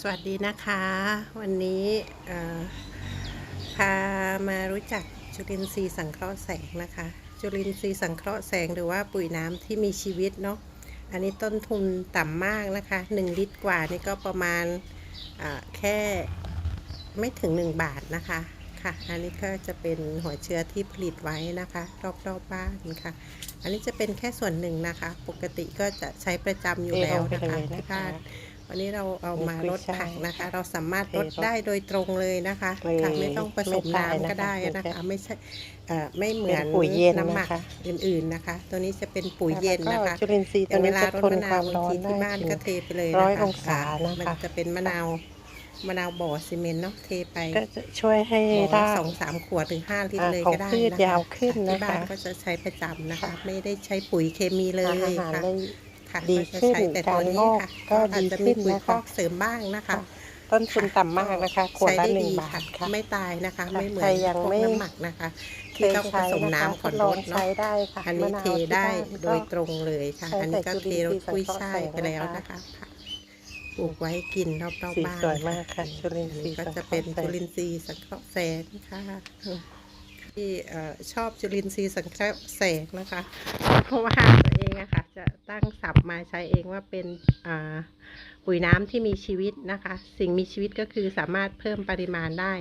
สวัสดีนะคะ วันนี้เอ่อพามารู้จักจุลินทรีย์สังเคราะห์แสงนะคะ จุลินทรีย์สังเคราะห์แสงหรือว่าปุ๋ยน้ำที่มีชีวิตเนาะอันนี้ต้นทุนต่ำมากนะคะ 1 ลิตรกว่านี่ก็ประมาณอ่าแค่ไม่ถึง 1 บาทนะคะค่ะ อันนี้ก็จะเป็นหัวเชื้อที่ผลิตไว้นะคะ รอบๆบบ้านค่ะ อันนี้จะเป็นแค่ส่วนหนึ่งนะคะ ปกติก็จะใช้ประจำอยู่แล้วนะคะเทลงไปเลยนะคะที่บ้าน วันนี้เราเอามาลดกุ้ยช่ายผักนะคะ เราสามารถลดเทลงได้โดยตรงเลยนะคะเลยค่ะไม่ต้องผสมไม่ตายน้ำก็ได้นะคะนะคะไม่ใช่เอ่อไม่เหมือนเป็นปุ๋ยเย็นน้ำหมักนะคะอื่นๆนะคะ ตัวนี้จะเป็นปุ๋ยเย็นนะคะแล้วก็จุลินทรีย์อตัวย่างเวนี้ลาจะรดทนมะนาวความบางร้อนทีได้ที่บ้านถึงก็เทไปเลยร้นะอยคะองศานะคะมันจะเป็นมะนาวมะนาวบ่อซีเมนต์เนาะเทไปก็จะช่วยให้บ่อรากสองสามขวดถึงห้าลิตรอ่าเลยของก็ได้พืชนะคะยาวขึ้นที่นะคะบ้านก็จะใช้ประจำนะคะค่ะไม่ได้ใช้ปุ๋ยเคมีเลยอาหาร ค่ะได้ค่ะดีก็จะขึ้นใช้แต่ตัวนี้ค่ะการงอกก็อาจจะดีขึ้มีนปุ๋ยนะคะคอกเสริมบ้างนะคะ ต้นทุนต่ำมากนะคะขวดใช้ละได้หนึ่งดีบาทค่ะไม่ตายนะคะค่ะไม่เหมือใครนยังพวกไม่น้ำหมักนะคะเคที่ยต้องผใช้สมนะคะน้ำก่อนทดลรองดใช้เนาะได้ค่ะอันนี้มะาวเทได้ที่โดบ้านยตรงเลยค่ะใช้อันนี้ก็แต่เทจุรลิดนทรีย์กุ้ยสังเคราะห์ช่ายไปแล้วแสงนะนะคะคะปลูกไว้กินรอบๆสีบ้านสวยมากค่ะจุลินอันทรีนี้ย์ก็สังจะเคเป็ราะนห์แสจุงลินทรีย์สังเคราะห์แสงค่ะ ที่อชอบจุลินทรีย์สังเคราะห์แสงนะคะ เพราะว่าตัวเองอะค่ะจะตั้งศัพท์มาใช้เองว่าเป็นอ่าปุ๋ยน้ำที่มีชีวิตนะคะ สิ่งมีชีวิตก็คือสามารถเพิ่มปริมาณได้